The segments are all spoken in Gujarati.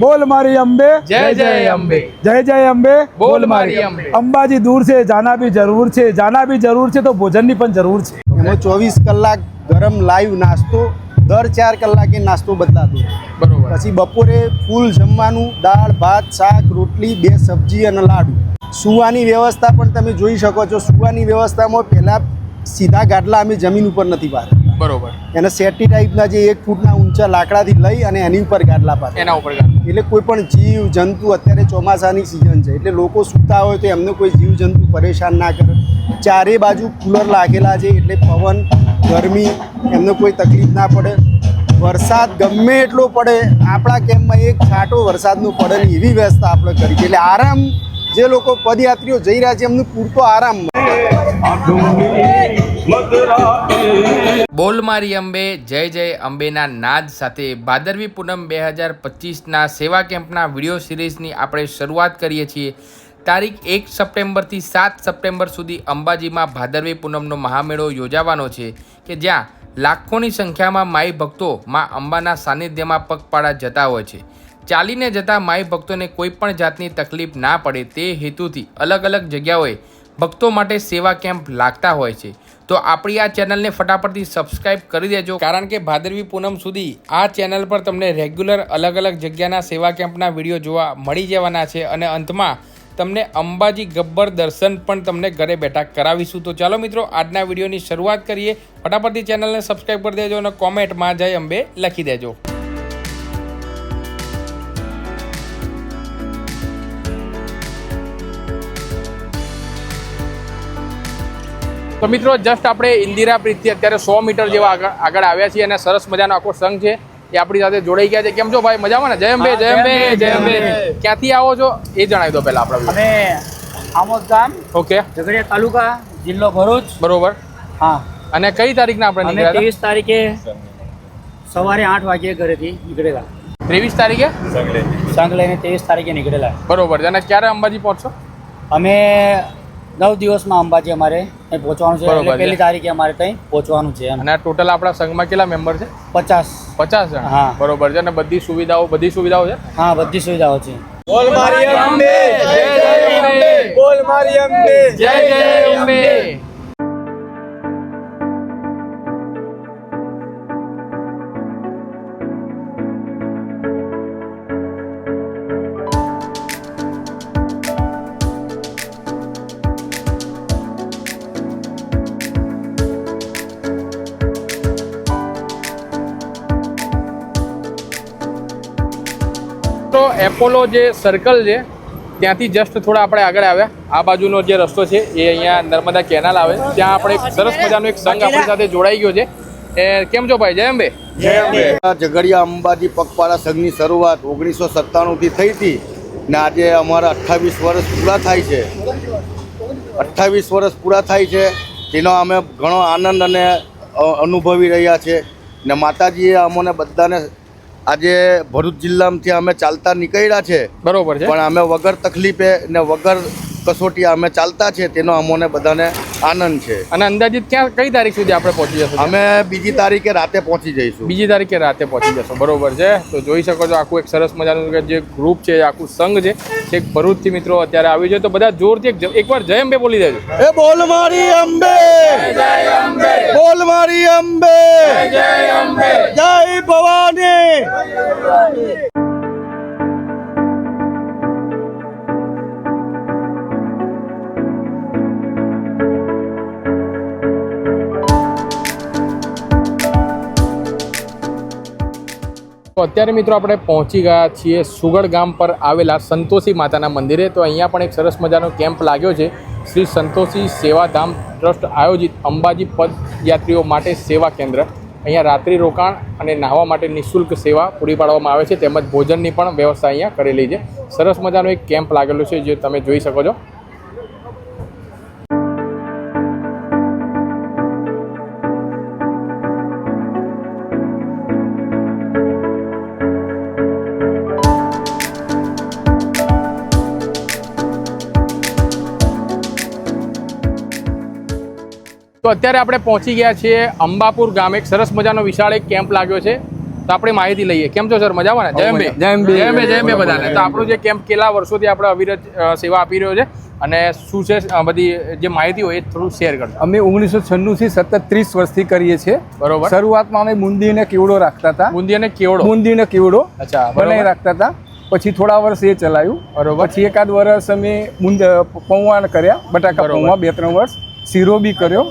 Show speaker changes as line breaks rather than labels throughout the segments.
બોલ મારી અંબે.
જય જય અંબે.
જય જય અંબે.
બોલ મારી અંબે.
અંબાજી દૂર છે જાના બી જરૂર છે જાના બી જરૂર છે તો ભોજનની પણ જરૂર છે.
એમાં ચોવીસ કલાક ગરમ લાઈવ નાસ્તો દર ચાર કલાકે નાસ્તો બદલાતો.
બરોબર.
પછી બપોરે ફૂલ જમવાનું દાળ ભાત શાક રોટલી બે સબ્જી અને લાડુ. સુવાની વ્યવસ્થા પણ તમે જોઈ શકો છો. સુવાની વ્યવસ્થામાં પહેલાં સીધા ગાડલા અમે જમીન ઉપર નથી પાડતા.
બરોબર.
એને સેટી ટાઈપના જે એક ફૂટના ઊંચા લાકડાથી લઈ અને એની ઉપર ગાદલા પાડતા
એના ઉપર.
એટલે કોઈ પણ જીવ જંતુ અત્યારે ચોમાસાની સિઝન છે. એટલે લોકો સૂતા હોય તો એમને કોઈ જીવ જંતુ પરેશાન ના કરે. ચારે બાજુ કુલર લાગેલા છે એટલે પવન ગરમી એમને કોઈ તકલીફ ના પડે. વરસાદ ગમે એટલો પડે આપણા કેમ્પમાં એક છાંટો વરસાદનો પડે ને એવી વ્યવસ્થા આપણે કરી એટલે આરામ જે લોકો પદયાત્રીઓ જઈ રહ્યા છે, એમને પૂરતો આરામ.
બોલ મારી અંબે, જય જય અંબેના નાદ સાથે ભાદરવી પૂનમ બે હજાર પચીસના સેવા કેમ્પના વીડિયો સિરીઝની આપણે શરૂઆત કરીએ છીએ તારીખ એક સપ્ટેમ્બરથી સાત સપ્ટેમ્બર સુધી અંબાજીમાં ભાદરવી પૂનમનો મહામેળો યોજાવાનો છે કે જ્યાં લાખોની સંખ્યામાં માઈ ભક્તો મા અંબાના સાનિધ્યમાં પગપાળા જતા હોય છે ચાલીને જતા માઈ ભક્તોને કોઈ પણ જાતની તકલીફ ના પડે તે હેતુથી અલગ અલગ જગ્યાઓએ ભક્તો માટે સેવા કેમ્પ લાગતા હોય છે. તો આપણી આ ચેનલને ફટાફટથી સબસ્ક્રાઇબ કરી દેજો. કારણ કે ભાદરવી પૂનમ સુધી આ ચેનલ પર તમને રેગ્યુલર અલગ અલગ જગ્યાના સેવા કેમ્પના વીડિયો જોવા મળી જવાના છે અને અંતમાં તમને અંબાજી ગબ્બર દર્શન પણ તમને ઘરે બેઠા કરાવીશું. તો ચાલો મિત્રો, આજના વિડીયોની શરૂઆત કરીએ. ફટાફટથી ચેનલને સબસ્ક્રાઇબ કરી દેજો અને કોમેન્ટમાં જય અંબે લખી દેજો. તો મિત્રો જસ્ટ આપણે ઇન્દિરા બ્રિજથી અત્યારે સો મીટર જેવા આગળ આવ્યા છીએ અને સરસ મજાનો આખો સંઘ છે. એ આપણી સાથે જોડાઈ ગયા છે. કેમ છો ભાઈ? મજામાં ને? જય અંબે જય અંબે જય અંબે. ક્યાંથી આવો છો? એ જણાવી દો પહેલા આપણે
અમે આમોદ ગામ
ઓકે
ઝઘડિયા તાલુકા જિલ્લો ભરૂચ.
બરોબર.
હા.
અને કઈ તારીખના આપણે નીકળ્યા
ત્રેવીસ તારીખે સવારે આઠ વાગે ઘરેથી નીકળેલા.
ત્રેવીસ તારીખે?
સંઘ લઈને ત્રેવીસ તારીખે નીકળેલા.
બરોબર. અને ક્યારે અંબાજી પહોંચશો?
અમે નવ દિવસમાં અંબાજી અમારે અહીં પહોંચવાનું છે.
બરોબર
એટલે પહેલી તારીખે અમારે ત્યાં પહોંચવાનું છે
અને આ ટોટલ આપણા સંઘમાં કેટલા મેમ્બર છે?
પચાસ.
પચાસ જણ?
હા.
બરોબર છે. અને બધી સુવિધાઓ બધી સુવિધાઓ છે?
હા બધી સુવિધાઓ છે.
બોલ મારી અંબે.
જય જય અંબે.
બોલ મારી અંબે.
જય જય અંબે. તો એપોલો જે સર્કલ છે ત્યાંથી જસ્ટ થોડા આપણે આગળ આવ્યા. આ બાજુનો જે રસ્તો છે એ અહીંયા નર્મદા કેનાલ આવે. ત્યાં આપણે એક સરસ મજાનો એક સંઘ આપણી સાથે જોડાઈ ગયો છે. એ કેમ છો ભાઈ? જયંબે
આ ઝઘડિયા અંબાજી પગપાળા સંઘની શરૂઆત ઓગણીસો સત્તાણુંથી થઈ હતી ને આજે અમારા અઠ્ઠાવીસ વર્ષ પૂરા થાય છે. અઠ્ઠાવીસ વર્ષ પૂરા થાય છે. તેનો અમે ઘણો આનંદ અને અનુભવી રહ્યા છે. ને માતાજીએ અમને બધાને આજે ભરૂચ જિલ્લામાંથી અમે ચાલતા નીકળ્યા છે.
બરોબર છે.
પણ અમે વગર તકલીફે ને વગર કસોટી અમે ચાલતા છે તેનો અમોને બધાને આનંદ છે.
અને અંદાજિત ક્યાં કઈ તારીખ સુધી આપણે પહોંચી જશું?
અમે બીજી તારીખે રાતે પહોંચી જઈશું.
બીજી તારીખે રાતે પહોંચી જશું. બરોબર છે? તો જોઈ શકો છો આખું એક સરસ મજાનું કે જે ગ્રુપ છે આખું સંઘ છે એક ભરૂચથી મિત્રો અત્યારે આવ્યું છે તો બધા જોરથી એક વાર એકવાર જય અંબે બોલી દેજો.
એ બોલ મારી અંબે. બોલ મારી અંબે. જય ભવાની.
અત્યારે મિત્રો આપણે પહોંચી ગયા છીએ સુગડ ગામ પર આવેલા સંતોષી માતાના મંદિરે. તો અહીંયા પણ એક સરસ મજાનો કેમ્પ લાગ્યો છે. શ્રી સંતોષી સેવાધામ ટ્રસ્ટ આયોજિત અંબાજી પદયાત્રીઓ માટે સેવા કેન્દ્ર. અહીંયા રાત્રિ રોકાણ અને નાહવા માટે નિઃશુલ્ક સેવા પૂરી પાડવામાં આવે છે. તેમજ ભોજનની પણ વ્યવસ્થા અહીંયા કરેલી છે. સરસ મજાનો એક કેમ્પ લાગેલો છે, જે તમે જોઈ શકો છો. અત્યારે આપણે પહોંચી ગયા છીએ અંબાપુર ગામે. એક સરસ મજાનો વિશાળ એક કેમ્પ લાગ્યો છે. તો આપણે માહિતી લઈએ. કેમ છો સર? મજામાં ને? જય અંબે.
જય અંબે.
જય અંબે જય અંબે બધાને. તો આપણું જે કેમ્પ કેટલા વર્ષોથી આપણે અવિરત સેવા આપી રહ્યો છે અને શું છે બધી જે માહિતી હોય એ થોડું શેર કરજો.
અમે ઓગણીસો છન્નું થી સતત ત્રીસ વર્ષથી કરીએ છીએ.
બરોબર.
શરૂઆતમાં અમે બુંદી અને કેવડો રાખતા હતા?
બુંદી અને કેવડો?
બુંદી અને કેવડો?
અચ્છા
બનાવી રાખતા હતા. પછી થોડા વર્ષ એ ચલાવ્યું
બરોબર.
પછી એકાદ વર્ષ અમે મુંદ પૌવા કર્યા બટાકા. પૌવા બે ત્રણ વર્ષ. શીરો બી કર્યો.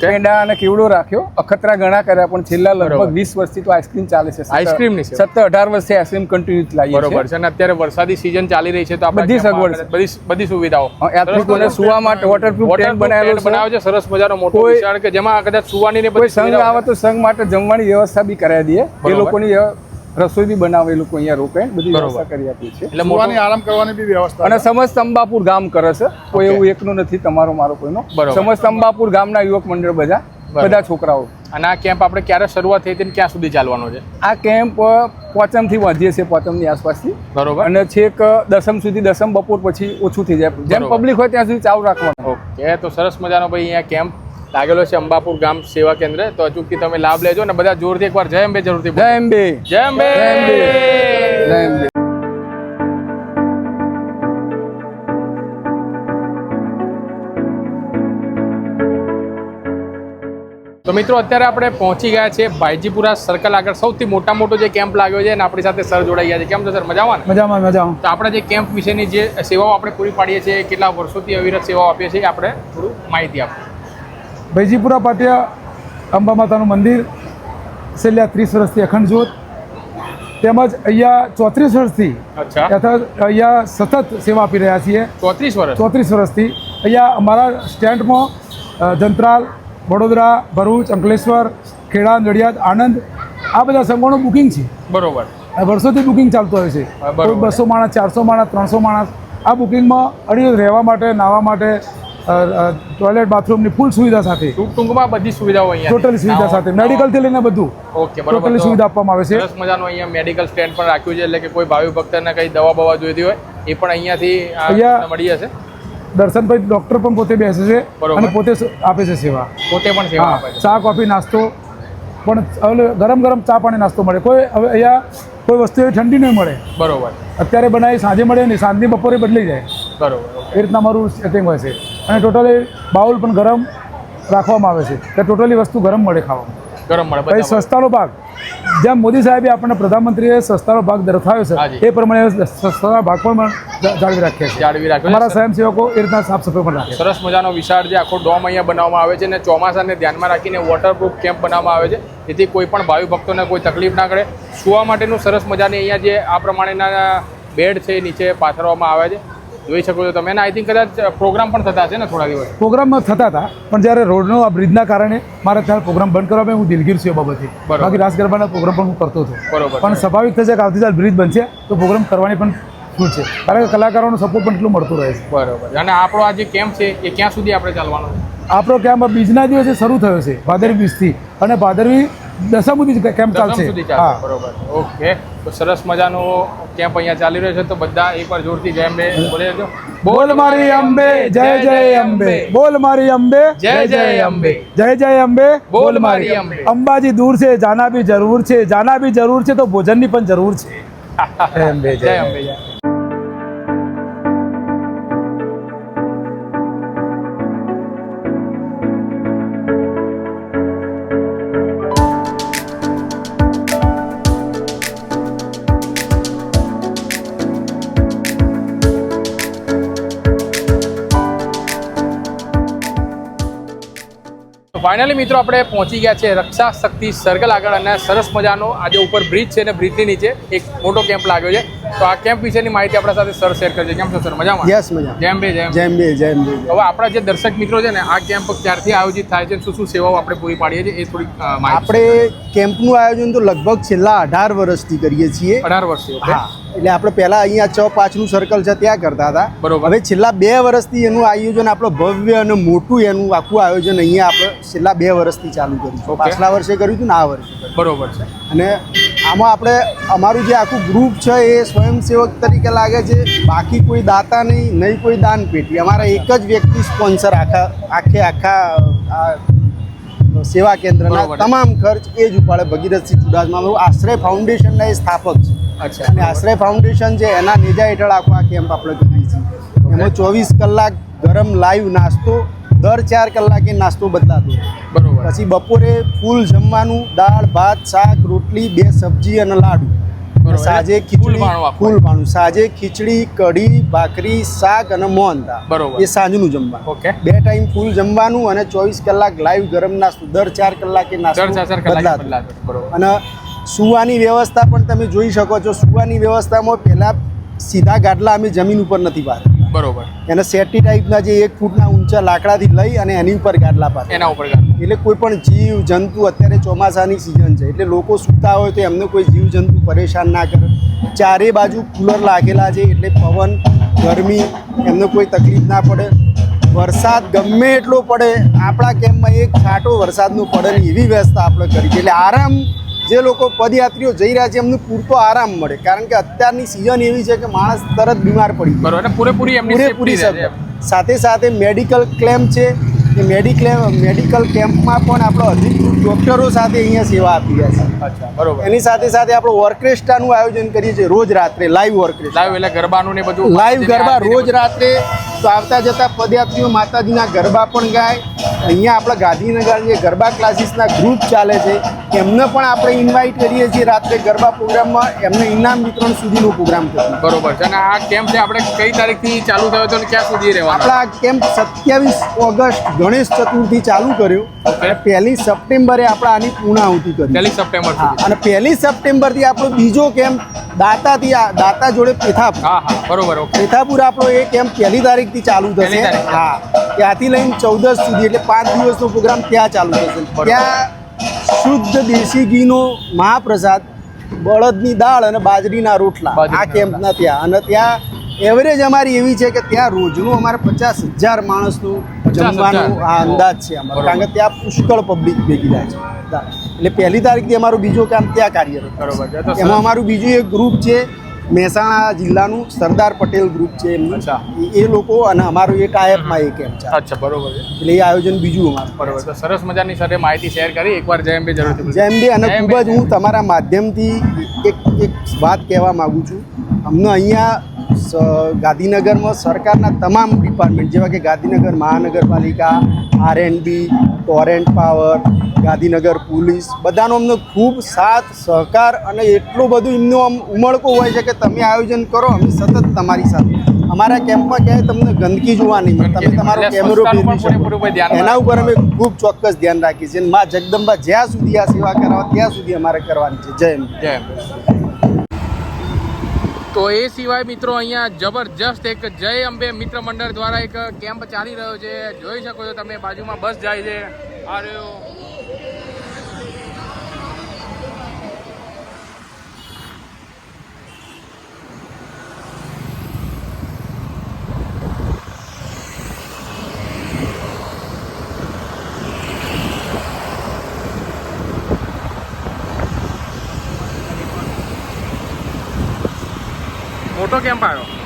પેંડા અને કેવડો રાખ્યો? અખતરા ઘણા કર્યા પણ છેલ્લા. લગભગ વીસ વર્ષથી તો આઈસ્ક્રીમ ચાલે છે.
આઈસ્ક્રીમની
સત્તર અઢાર વર્ષથી આઈસ્ક્રીમ કન્ટિન્યુ લાવી
બરોબર છે. અને અત્યારે વરસાદી સિઝન ચાલી રહી છે તો આપણે
બધી સગવડ
બધી બધી સુવિધાઓ.
યાત્રિકોને સુવા માટે વોટરપ્રૂફ
ટેન્ટ
બનાવેલો છે.
બનાવ્યો છે સરસ મજાનો મોટો વિશાળ કે જેમાં કદાચ સુવાની ને
કોઈ સંઘ આવે તો સંઘ માટે જમવાની વ્યવસ્થા બી કરાવી દઈએ. એ લોકોની રસોઈ બી બનાવે એ લોકો અહીંયા રોકાય બધી વ્યવસ્થા કરી આપી છે
એટલે મોટો
આરામ કરવાની બી વ્યવસ્થા
અને સમસ્ત તંબાપુર ગામ કરે છે. કોઈ એવું એકનું નથી તમારો મારો કોઈનો. સમજ તંબાપુર ગામના યુવક મંડળ બધા બધા છોકરાઓ.
અને આ કેમ્પ આપણે ક્યારે શરૂઆત થઈ હતી ક્યાં સુધી ચાલવાનો છે?
આ કેમ્પ પોચમથી વધીએ છે પોચમની આસપાસથી.
બરોબર.
અને છેક દસમ સુધી દસમ બપોર પછી ઓછું થઈ જાય. જેમ પબ્લિક હોય ત્યાં સુધી ચાલુ રાખવાનું.
ઓકે તો સરસ મજાનો ભાઈ અહીંયા કેમ્પ લાગેલો છે અંબાપુર ગામ સેવા કેન્દ્ર. તો અચૂકથી તમે લાભ લેજો અને બધા જોરથી એકવાર જય અંબે જરૂરથી
જય અંબે.
જય અંબે.
જય અંબે.
તો મિત્રો અત્યારે આપણે પહોંચી ગયા છે ભાઈજીપુરા સર્કલ આગળ. સૌથી મોટા મોટો જે કેમ્પ લાગ્યો છે અને આપણી સાથે સર જોડાઈ ગયા છે. કેમ છો સર મજામાં
મજામાં મજામાં.
તો આપણે જે કેમ્પ વિશેની જે સેવાઓ આપણે પૂરી પાડીએ છીએ કેટલા વર્ષોથી અવિરત સેવાઓ આપીએ છીએ આપણે થોડું માહિતી આપો.
ભૈજીપુરા પાટિયા અંબા માતાનું મંદિર છેલ્લા ત્રીસ વર્ષથી અખંડ જ્યોત તેમજ અહીંયા ચોત્રીસ વર્ષથી અહીંયા સતત સેવા આપી રહ્યા છીએ
ચોત્રીસ વર્ષ
ચોત્રીસ વર્ષથી અહીંયા અમારા સ્ટેન્ડમાં જંત્રાલ વડોદરા ભરૂચ અંકલેશ્વર ખેડા નડિયાદ આણંદ આ બધા સંઘોનું બુકિંગ છે
બરોબર
આ વર્ષોથી બુકિંગ ચાલતું હોય છે બસો માણસ ચારસો માણસ ત્રણસો માણસ આ બુકિંગમાં અડી રહેવા માટે નાહવા માટે ટોયલેટ બાથરૂમની ફૂલ સુવિધા સાથે.
ટૂંકમાં બધી સુવિધાઓ અહીંયા.
ટોટલી સુવિધા સાથે. મેડિકલથી લઈને બધું.
ઓકે બરોબર.
ટોટલી સુવિધા આપવામાં આવે છે.
સરસ મજાનું અહીંયા મેડિકલ સ્ટેન્ડ પણ રાખ્યું છે એટલે કે કોઈ ભાવિ ભક્તને કઈ દવા બવા જોઈતી હોય એ પણ અહીંયાથી
અહીંયા-
મળી જશે.
દર્શનભાઈ ડૉક્ટર પણ પોતે બેસે છે. અને પોતે આપે છે સેવા.
પોતે પણ સેવા આપે છે.
ચા કોફી નાસ્તો પણ ગરમ ગરમ ચા પાણી નાસ્તો મળે. કોઈ હવે અહીંયા કોઈ વસ્તુ એવી ઠંડી નહીં મળે.
બરોબર.
અત્યારે બનાવી સાંજે મળે નહીં સાંજની બપોરે બદલી જાય.
બરોબર
એ રીતના મારું સેટિંગ હોય છે. અને ટોટલી બાઉલ પણ ગરમ રાખવામાં આવે છે. એટલે ટોટલી વસ્તુ ગરમ મળે ખાવામાં.
ગરમ મળે
પછી સસ્તાનો ભાગ. જેમ મોદી સાહેબે આપણને પ્રધાનમંત્રીએ સસ્તાનો ભાગ દર્શાવ્યો. છે એ પ્રમાણે સસ્તાનો ભાગ પણ જાળવી રાખ્યા છે
જાળવી રાખ્યો
અમારા સ્વયંસેવકો એ રીતના સાફ સફાઈ પણ રાખે
સરસ મજાનો વિશાળ જે આખો ડોમ અહીંયા બનાવવામાં આવે છે અને ચોમાસાને ધ્યાનમાં રાખીને વોટરપ્રૂફ કેમ્પ બનાવવામાં આવે છે. જેથી કોઈ પણ ભાવિ ભક્તોને કોઈ તકલીફ ના કરે. સુવા માટેનું સરસ મજાની અહીંયા જે આ પ્રમાણેના બેડ છે એ નીચે પાથરવામાં આવે છે. જોઈ શકો છો તમે. આઈ થિંક કદાચ પ્રોગ્રામ પણ થતા હશે ને થોડા દિવસ.
પ્રોગ્રામ થતા હતા પણ જ્યારે રોડનો આ બ્રિજના કારણે મારે ત્યાં પ્રોગ્રામ બંધ કરવા હું દિલગીર છું એ બાબતે. બાકી રાસ ગરબાના પ્રોગ્રામ પણ હું કરતો હતો.
બરોબર
પણ સ્વાભાવિક થશે કે આવતીકાલ બ્રિજ બનશે તો પ્રોગ્રામ કરવાની પણ છૂટ છે. કારણ કે કલાકારોનો સપોર્ટ પણ એટલું મળતું રહે છે.
બરોબર. અને આપણો આ જે કેમ્પ છે એ ક્યાં સુધી આપણે ચાલવાનો છે?
આપણો કેમ્પ બીજના દિવસે શરૂ થયો છે ભાદરવી બીજથી. અને ભાદરવી દસમ સુધી કેમ્પ ચાલશે. હા.
બરોબર. ઓકે. તો સરસ મજાનો કેમ્પ અહીંયા ચાલી રહ્યો છે. તો બધા એકવાર જોરથી જય અંબે બોલે
બોલ મારી અંબે જય જય અંબે. બોલ મારી અંબે
જય જય અંબે.
જય જય અંબે
બોલ મારી અંબે.
અંબાજી દૂર છે જાના બી જરૂર છે જાના બી જરૂર છે તો ભોજનની પણ જરૂર છે. જય અંબે
જય અંબે. ફાઇનલી મિત્રો આપણે પહોંચી ગયા છે રક્ષા શક્તિ સર્કલ આગળ અને સરસ મજાનો આજે ઉપર બ્રિજ છે અને બ્રિજની નીચે એક મોટો કેમ્પ લાગ્યો છે. તો આ કેમ્પ વિશેની માહિતી આપણા સાથે સર શેર કરજો. કેમ છો સર? મજામાં?
યસ મજા
જેમ બે જેમ
જેમ બે જેમ બે.
હવે આપણા જે દર્શક મિત્રો છે ને આ કેમ્પ ક્યારથી આયોજિત થાય છે શું શું સેવાઓ આપણે પૂરી પાડીએ છીએ એ થોડી
આપણે કેમ્પનું આયોજન તો લગભગ છેલ્લા અઢાર વર્ષથી કરીએ છીએ.
અઢાર વર્ષથી
હા. એટલે આપણે પહેલાં અહીંયા છ પાંચનું સર્કલ છે ત્યાં કરતા હતા.
બરોબર.
હવે છેલ્લા બે વર્ષથી એનું આયોજન આપણું ભવ્ય અને મોટું એનું આખું આયોજન અહીંયા આપણે છેલ્લા બે વર્ષથી ચાલુ કર્યું છે. પાછલા વર્ષે કર્યું હતું ને આ વર્ષે
બરોબર છે.
અને આમાં આપણે અમારું જે આખું ગ્રુપ છે એ સ્વયંસેવક તરીકે લાગે છે. બાકી કોઈ દાતા નહીં નહીં કોઈ દાન પેટી અમારા એક જ વ્યક્તિ સ્પોન્સર આખા આખે આખા સેવા કેન્દ્રના તમામ ખર્ચ એ જ ઉપાડે. ભગીરથસિંહ ચુડાસમા આશ્રય ફાઉન્ડેશનના એ સ્થાપક છે. અને આશ્રય ફાઉન્ડેશન છે એના નેજા હેઠળ આખો આ કેમ્પ આપણે કરીએ છીએ એમાં ચોવીસ કલાક ગરમ લાઈવ નાસ્તો દર ચાર કલાકે નાસ્તો બદલાતો.
બરોબર.
પછી બપોરે ફૂલ જમવાનું દાળ ભાત શાક રોટલી બે સબ્જી અને લાડુ. સાંજે
ફૂલ
ખીચડી ફૂલ ભાણું. સાંજે ખીચડી કઢી ભાખરી શાક અને મોહનદા
બરોબર.
એ સાંજનું જમવાનું.
ઓકે
બે ટાઈમ ફૂલ જમવાનું અને ચોવીસ કલાક લાઈવ ગરમ નાસ્તો. દર ચાર કલાકે નાસ્તો બદલાતો.
બદલાતો. બરોબર.
અને સુવાની વ્યવસ્થા પણ તમે જોઈ શકો છો. સુવાની વ્યવસ્થામાં પહેલાં સીધા ગાડલા અમે જમીન ઉપર નથી પાડતા.
બરોબર.
એને સેટી ટાઈપના જે એક ફૂટના ઊંચા લાકડાથી લઈ અને એની ઉપર ગાડલા પાડે
એના ઉપર
એટલે કોઈ પણ જીવ જંતુ અત્યારે ચોમાસાની સિઝન છે. એટલે લોકો સૂતા હોય તો એમને કોઈ જીવ જંતુ પરેશાન ના કરે. ચારે બાજુ કુલર લાગેલા છે એટલે પવન ગરમી એમને કોઈ તકલીફ ના પડે. વરસાદ ગમે એટલો પડે આપણા કેમ્પમાં એક છાંટો વરસાદનો પડે ને એવી વ્યવસ્થા આપણે કરી એટલે આરામ જે લોકો પદયાત્રીઓ જઈ રહ્યા છે એમને પૂરતો આરામ મળે. કારણ કે અત્યારની સિઝન એવી છે કે માણસ તરત બીમાર પડી.
બરોબર પૂરેપૂરી
પૂરેપૂરી. સાથે સાથે મેડિકલ ક્લેમ છે એ મેડિક્લેમ મેડિકલ કેમ્પમાં પણ આપણો અધિકૃત ડૉક્ટરો સાથે અહીંયા સેવા આપી રહ્યા છે.
અચ્છા બરોબર.
એની સાથે સાથે આપણે ઓર્કેસ્ટ્રાનું આયોજન કરીએ છીએ રોજ રાત્રે લાઈવ ઓર્કેસ્ટ્રા
લાઈવ એટલે ગરબાનું ને બધું
લાઈવ ગરબા રોજ રાત્રે તો આવતા જતા પદયાત્રીઓ માતાજીના ગરબા પણ ગાય. અહીંયા આપણા ગાંધીનગર જે ગરબા ક્લાસીસના ગ્રુપ ચાલે છે એમને પણ આપણે ઇન્વાઇટ કરીએ છીએ રાત્રે ગરબા પ્રોગ્રામમાં. એમને ઇનામ વિતરણ સુધીનો પ્રોગ્રામ થશે
બરોબર છે. અને આ કેમ્પ છે આપણે કઈ તારીખથી ચાલુ થયો હતો અને ક્યાં સુધી રહેવાનો
આપણા આ કેમ્પ સત્યાવીસ ઓગસ્ટ ગણેશ ચતુર્થી ચાલુ કર્યો. અને પહેલી સપ્ટેમ્બરે આપણે આની પૂર્ણાહુતિ કરી.
પહેલી સપ્ટેમ્બર
અને પહેલી સપ્ટેમ્બરથી આપણો બીજો કેમ્પ દાતાથી આ દાતા જોડે પેથાપુર
હા હા બરોબર
પેથાપુર આપણો એ કેમ્પ પહેલી તારીખથી ચાલુ થશે? હા. ત્યાંથી લઈને ચૌદસ સુધી એટલે પાંચ દિવસનો પ્રોગ્રામ ત્યાં ચાલુ થશે. ત્યાં શુદ્ધ દેશી ઘીનો મહાપ્રસાદ બળદની દાળ અને બાજરીના રોટલા આ કેમ્પના ત્યાં. અને ત્યાં એવરેજ અમારી એવી છે કે ત્યાં રોજનું અમારે પચાસ હજાર માણસનું જમવાનું આ અંદાજ છે અમારો. કારણ કે ત્યાં પુષ્કળ પબ્લિક ભેગી થાય છે. એટલે પહેલી તારીખથી અમારું બીજો કામ ત્યાં કાર્યરત
બરોબર છે.
એમાં અમારું બીજું એક ગ્રુપ છે મહેસાણા જિલ્લાનું સરદાર પટેલ ગ્રુપ છે એમનું. એ- લોકો અને અમારું એ ટાઈપમાં એ કેમ્પ છે.
અચ્છા બરોબર છે.
એટલે એ આયોજન બીજું અમારું.
બરોબર. તો સરસ મજાની સાથે માહિતી શેર કરી. એકવાર જય અંબે જરૂર.
જેમ બી અને ખૂબ જ હું તમારા માધ્યમથી એક એક વાત કહેવા માગું છું. અમને અહીંયા ગાંધીનગરમાં સરકારના તમામ ડિપાર્ટમેન્ટ જેવા કે ગાંધીનગર મહાનગરપાલિકા R and B Torrent power Gandhinagar police બધાનો અમને ખૂબ સાથ સહકાર અને એટલું બધું એમનો આમ ઉમળકો હોય છે કે તમે આયોજન કરો અમે સતત તમારી સાથે. અમારા કેમ્પમાં ક્યાંય તમને ગંદકી જોવા નહીં મળે. તમે તમારો કેમેરો એના ઉપર અમે ખૂબ ચોક્કસ ધ્યાન રાખીએ છીએ. મા જગદંબા જ્યાં સુધી આ સેવા કરાવવા ત્યાં સુધી અમારે કરવાની છે. જય.
જય. તો એ સિવાય મિત્રો અહીંયા જબરજસ્ત એક જય અંબે મિત્ર મંડળ દ્વારા એક કેમ્પ ચાલી રહ્યો છે. જોઈ શકો છો તમે, બાજુમાં બસ જાય છે. આ રહ્યો મોટો કેમ આવ્યો